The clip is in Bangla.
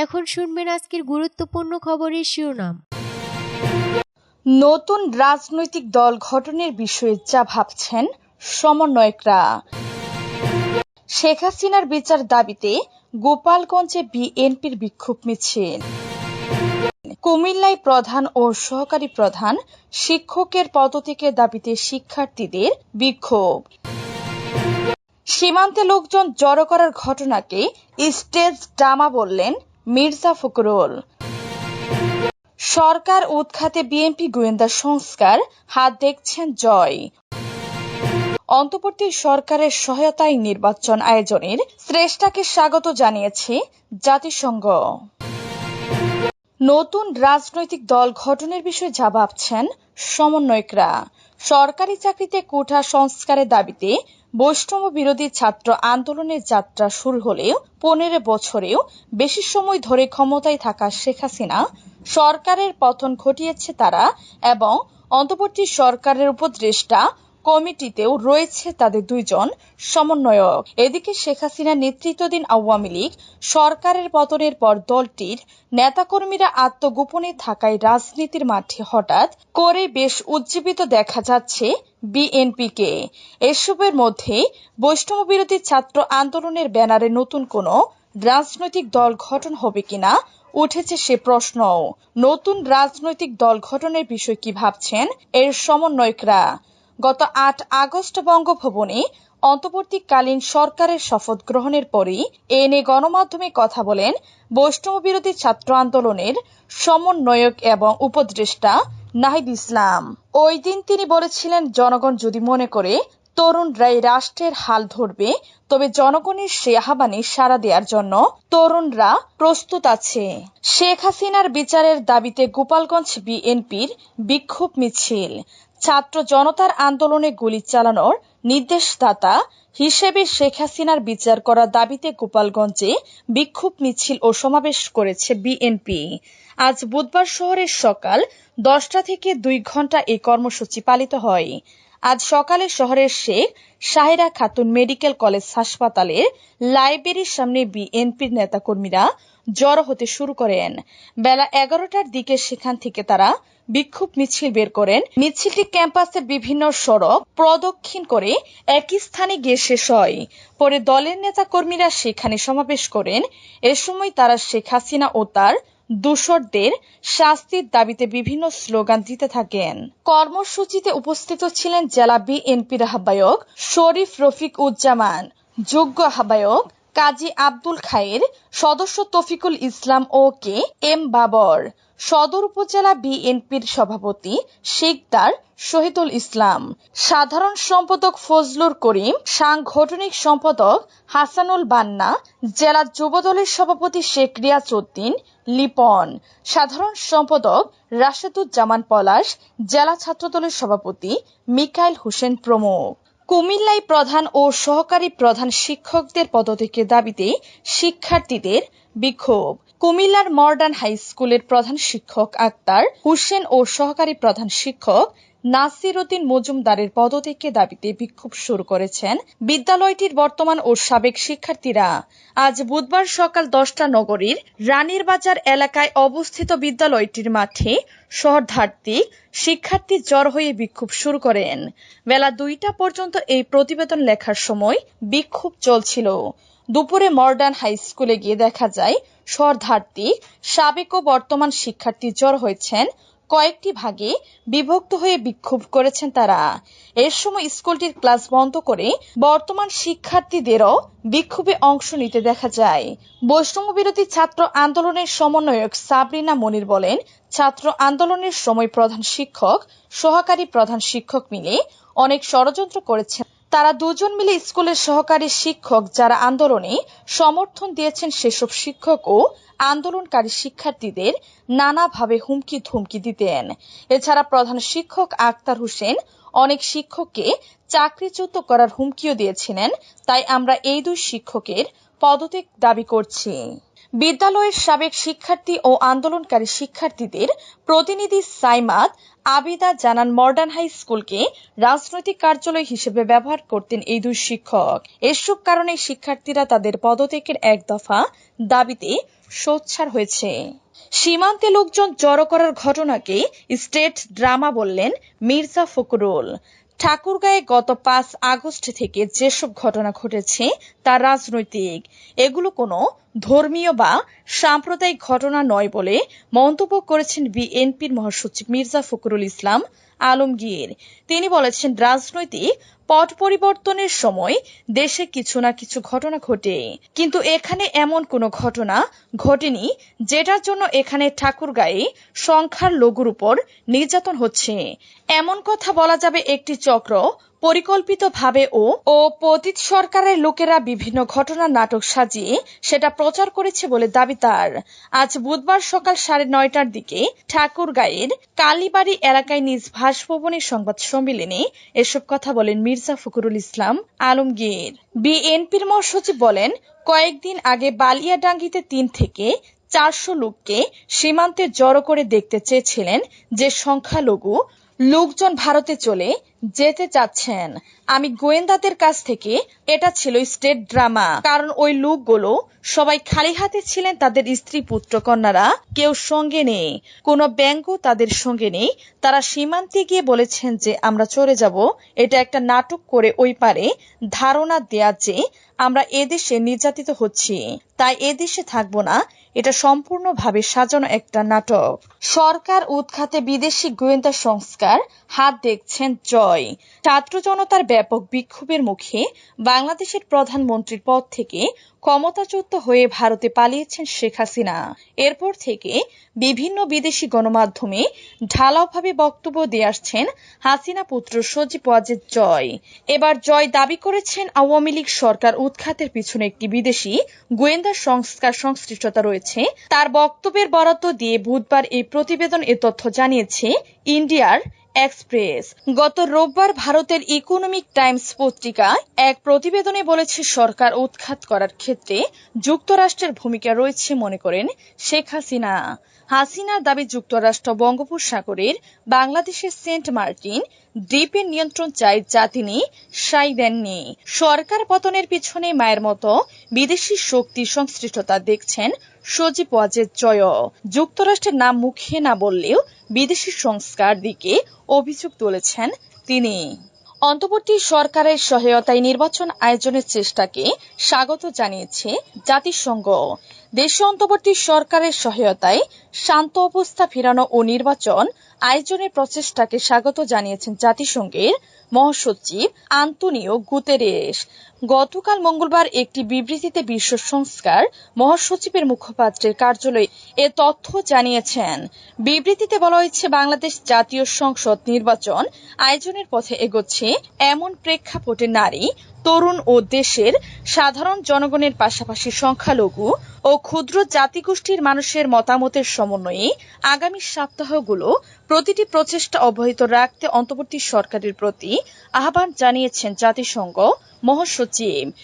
এখন শুনবেন আজকের গুরুত্বপূর্ণ খবরের শিরোনাম। নতুন রাজনৈতিক দল গঠনের বিষয়ে যা ভাবছেন সমন্বয়করা। শেখ হাসিনার বিচার দাবিতে গোপালগঞ্জে বিএনপির বিক্ষোভ মিছিল। কুমিল্লায় প্রধান ও সহকারী প্রধান শিক্ষকের পদত্যাগের দাবিতে শিক্ষার্থীদের বিক্ষোভ। সীমান্তে লোকজন জড়ো করার ঘটনাকে স্টেজ ড্রামা বললেন মির্জা ফখরুল। সরকার উৎখাতে বিএনপি গোয়েন্দা সংস্কার, হাত দেখছেন জয়। অন্তর্বর্তী সরকারের সহায়তায় নির্বাচন আয়োজনের শ্রেষ্ঠাকে স্বাগত জানিয়েছে জাতিসংঘ। নতুন রাজনৈতিক দল গঠনের বিষয়ে যা ভাবছেন সমন্বয়করা। সরকারি চাকরিতে কোঠা সংস্কারের দাবিতে বৈষ্ণব বিরোধী ছাত্র আন্দোলনের যাত্রা শুরু হলেও পনেরো বছরেও বেশি সময় ধরে ক্ষমতায় থাকা শেখ হাসিনা সরকারের পতন ঘটিয়েছে তারা এবং অন্তর্বর্তী সরকারের উপদেষ্টা কমিটিতেও রয়েছে তাদের দুইজন সমন্বয়ক। এদিকে শেখ হাসিনা নেতৃত্বাধীন আওয়ামী লীগ সরকারের পতনের পর দলটির নেতাকর্মীরা আত্মগোপনে থাকায় রাজনীতির মাঠে হঠাৎ করে বেশ উজ্জীবিত দেখা যাচ্ছে বিএনপিকে। এসবের মধ্যে বৈষ্ণব বিরোধী ছাত্র আন্দোলনের ব্যানারে নতুন কোনো রাজনৈতিক দল গঠন হবে কিনা উঠেছে সে প্রশ্ন নতুন রাজনৈতিক দল গঠনের বিষয় কি ভাবছেন এর সমন্বয়করা? গত আট আগস্ট বঙ্গভবনে অন্তর্বর্তীকালীন সরকারের শপথ গ্রহণের পরই এ নিয়ে গণমাধ্যমে কথা বলেন বৈষ্ণব বিরোধী ছাত্র আন্দোলনের সমন্বয়ক এবং উপদেষ্টা নাহিদ ইসলাম। ওই দিন তিনি বলেছিলেন, জনগণ যদি মনে করে তরুণরাই রাষ্ট্রের হাল ধরবে, তবে জনগণের সে আহ্বানে সাড়া দেওয়ার জন্য তরুণরা প্রস্তুত আছে। শেখ হাসিনার বিচারের দাবিতে গোপালগঞ্জ বিএনপির বিক্ষোভ মিছিল। ছাত্র জনতার আন্দোলনে গুলি চালানোর নির্দেশদাতা হিসেবে শেখ হাসিনার বিচার করার দাবিতে গোপালগঞ্জে বিক্ষোভ মিছিল ও সমাবেশ করেছে বিএনপি। আজ বুধবার শহরের সকাল দশটা থেকে দুই ঘণ্টা এই কর্মসূচি পালিত হয়। আজ সকালে শহরের শেখ সাহেরা খাতুন মেডিকেল কলেজ হাসপাতালের লাইব্রেরির সামনে বিএনপির নেতাকর্মীরা জড়ো হতে শুরু করেন। বেলা এগারোটার দিকে সেখান থেকে তারা বিক্ষোভ মিছিল বের করেন। মিছিলটি ক্যাম্পাসের বিভিন্ন সড়ক প্রদক্ষিণ করে একই স্থানে গিয়ে শেষ হয়। পরে দলের নেতাকর্মীরা সেখানে সমাবেশ করেন। এ সময় তারা শেখ হাসিনা ও তার দূষরদের শাস্তির দাবিতে বিভিন্ন স্লোগান দিতে থাকেন। কর্মসূচিতে উপস্থিত ছিলেন জেলা বিএনপির আহ্বায়ক শরীফ রফিক উজ্জামান যোগ্য আহ্বায়ক কাজী আব্দুল খায়ের, সদস্য তফিকুল ইসলাম ও কে এম বাবর সদর উপজেলা বিএনপির সভাপতি শেখদার শহীদুল ইসলাম, সাধারণ সম্পাদক ফজলুর করিম, সাংগঠনিক সম্পাদক হাসানুল বান্না, জেলা যুবদলের সভাপতি শেখ রিয়াজউদ্দিন লিপন, সাধারণ সম্পাদক রাশেদুজ্জামান পলাশ, জেলা ছাত্রদলের সভাপতি মিকাইল হোসেন প্রমুখ। কুমিল্লায় প্রধান ও সহকারী প্রধান শিক্ষকদের পদত্যাগের দাবিতে শিক্ষার্থীদের বিক্ষোভ। কুমিল্লার মডার্ন হাই স্কুলের প্রধান শিক্ষক আক্তার, হুসেন ও সহকারী প্রধান শিক্ষক নাসির উদ্দিন মজুমদারের পদত্যাগের দাবিতে বিক্ষোভ শুরু করেছেন বিদ্যালয়টির বর্তমান ও সাবেক শিক্ষার্থীরা। আজ বুধবার সকাল দশটা নগরীর রানীর বাজার এলাকায় অবস্থিত বিদ্যালয়টির মাঠে শহরধার্থী শিক্ষার্থী জ্বর হয়ে বিক্ষোভ শুরু করেন। বেলা দুইটা পর্যন্ত এই প্রতিবেদন লেখার সময় বিক্ষোভ চলছিল। দুপুরে মডার্ন হাই স্কুলে গিয়ে দেখা যায় শহরধার্থী সাবেক ও বর্তমান শিক্ষার্থী জ্বর হয়েছেন। কয়েকটি ভাগে বিভক্ত হয়ে বিক্ষোভ করেছেন তারা। এর সময় স্কুলটির ক্লাস বন্ধ করে বর্তমান শিক্ষার্থীদেরও বিক্ষোভে অংশ নিতে দেখা যায়। বৈষম্য বিরোধী ছাত্র আন্দোলনের সমন্বয়ক সাবরিনা মনির বলেন, ছাত্র আন্দোলনের সময় প্রধান শিক্ষক, সহকারী প্রধান শিক্ষক মিলে অনেক ষড়যন্ত্র করেছেন। তারা দুজন মিলে স্কুলের সহকারী শিক্ষক যারা আন্দোলনে সমর্থন দিয়েছেন সেসব শিক্ষক ও আন্দোলনকারী শিক্ষার্থীদের নানাভাবে হুমকি ধুমকি দিতেন। এছাড়া প্রধান শিক্ষক আক্তার হোসেন অনেক শিক্ষককে চাকরিচ্যুত করার হুমকিও দিয়েছিলেন, তাই আমরা এই দুই শিক্ষকের পদত্যাগ দাবি করছি। বিদ্যালয়ের সাবেক শিক্ষার্থী ও আন্দোলনকারী শিক্ষার্থীদের প্রতিনিধি সাইমাদ আবিদা জানান মডার্ন হাই স্কুলকে রাজনৈতিক কার্যালয় হিসেবে ব্যবহার করতেন এই দুই শিক্ষক। এসব কারণে শিক্ষার্থীরা তাদের পদত্যাগের এক দফা দাবিতে সোচ্ছার হয়েছে। সীমান্তে লোকজন জড়ো করার ঘটনাকে স্টেট ড্রামা বললেন মির্জা ফখরুল। ঠাকুরগাঁয়ে গত পাঁচ আগস্ট থেকে যেসব ঘটনা ঘটেছে, তা রাজনৈতিক। এগুলো কোনো ধর্মীয় বা সাম্প্রদায়িক ঘটনা নয় বলে মন্তব্য করেছেন বিএনপির মহাসচিব মির্জা ফখরুল ইসলাম। আলমগীর। তিনি বলেছেন, রাজনৈতিক পট পরিবর্তনের সময় দেশে কিছু না কিছু ঘটনা ঘটে। কিন্তু এখানে এমন কোনো ঘটনা ঘটেনি যেটার জন্য এখানে ঠাকুরগাঁয়ে সংখ্যার লঘুর উপর নির্যাতন হচ্ছে। এমন কথা বলা যাবে একটি চক্র পরিকল্পিতভাবে ও ও পতিত সরকারের লোকেরা বিভিন্ন ঘটনার নাটক সাজিয়ে সেটা প্রচার করেছে বলে দাবি তার। আজ বুধবার সকাল সাড়ে নয়টার দিকে ঠাকুরগাঁয়ের কালীবাড়ি এলাকায় নিজ বাসভবনের সংবাদ সম্মেলনে এসব কথা বলেন মির্জা ফখরুল ইসলাম আলমগীর। বিএনপির মহাসচিব বলেন, কয়েকদিন আগে বালিয়াডাঙ্গিতে তিন থেকে চারশো লোককে সীমান্তে জড়ো করে দেখতে চেয়েছিলেন যে সংখ্যালঘু লোকজন ভারতে চলে যেতে চাচ্ছেন। আমি গোয়েন্দাদের কাছ থেকে, এটা ছিল স্টেট ড্রামা। কারণ ওই লোকগুলো সবাই খালি হাতে ছিলেন তাদের স্ত্রী পুত্র কন্যারা, কেউ সঙ্গে নেই। কোনো ব্যাংকও তাদের সঙ্গে নেই। তারা সীমান্তে গিয়ে বলেছেন যে, আমরা চলে যাব। এটা একটা নাটক করে ওই পারে ধারণা দেয়া যে, আমরা এদেশে নির্যাতিত হচ্ছি। তাই এদেশে থাকব না। এটা সম্পূর্ণভাবে সাজানো একটা নাটক। সরকার উৎখাতে বিদেশি গোয়েন্দা সংস্কার, হাত দেখছেন জয় ছাত্র জনতার ব্যাপক বিক্ষোভের মুখে বাংলাদেশের প্রধানমন্ত্রীর পদ থেকে ক্ষমতাচ্যুত হয়ে ভারতে পালিয়েছেন শেখ হাসিনা। এরপর থেকে বিভিন্ন বিদেশি গণমাধ্যমে ঢালাওভাবে বক্তব্য দিয়ে আসছেন হাসিনা পুত্র সজীব ওয়াজেদ জয়। এবার জয় দাবি করেছেন আওয়ামী লীগ সরকার উৎখাতের পিছনে একটি বিদেশি গোয়েন্দা সংস্কার সংশ্লিষ্টতা রয়েছে। তার বক্তব্যের বরাদ্দ দিয়ে বুধবার এই প্রতিবেদন এ তথ্য জানিয়েছে ইন্ডিয়ার এক্সপ্রেস গত রোববার ভারতের ইকোনমিক টাইমস পত্রিকা এক প্রতিবেদনে বলেছে, সরকার উৎখাত করার ক্ষেত্রে যুক্তরাষ্ট্রের ভূমিকা রয়েছে মনে করেন শেখ হাসিনা। হাসিনার দাবি, যুক্তরাষ্ট্র বঙ্গোপসাগরের বাংলাদেশের সেন্ট মার্টিন দ্বীপের নিয়ন্ত্রণ চাই যা তিনি সাই দেননি। সরকার পতনের পিছনে মায়ের মতো বিদেশি শক্তি সংশ্লিষ্টতা দেখছেন সজীব ওয়াজেদ জয়। যুক্তরাষ্ট্রের নাম মুখে না বললেও বিদেশি সংস্কার দিকে অভিযোগ তুলেছেন তিনি। অন্তর্বর্তী সরকারের সহায়তায় নির্বাচন আয়োজনের চেষ্টাকে স্বাগত জানিয়েছে জাতিসংঘ। দেশে অন্তর্বর্তী সরকারের সহায়তায় শান্ত অবস্থা ফেরানো ও নির্বাচন আয়োজনের প্রচেষ্টাকে স্বাগত জানিয়েছেন জাতিসংঘের মহাসচিব আন্তনিও গুতেরেস গতকাল মঙ্গলবার একটি বিবৃতিতে বিশ্ব সংস্কার মহাসচিবের মুখপাত্রের কার্যালয় এ তথ্য জানিয়েছেন। বিবৃতিতে বলা হয়েছে, বাংলাদেশ জাতীয় সংসদ নির্বাচন আয়োজনের পথে এগোচ্ছে এমন প্রেক্ষাপটে নারী তরুণ ও দেশের সাধারণ জনগণের পাশাপাশি সংখ্যালঘু ও ক্ষুদ্র জাতিগোষ্ঠীর মানুষের মতামতের সমন্বয়ে আগামী সপ্তাহগুলো প্রতিটি প্রচেষ্টা অব্যাহত রাখতে অন্তর্বর্তী সরকারের প্রতি আহ্বান জানিয়েছেন জাতিসংঘ মহাসচিব।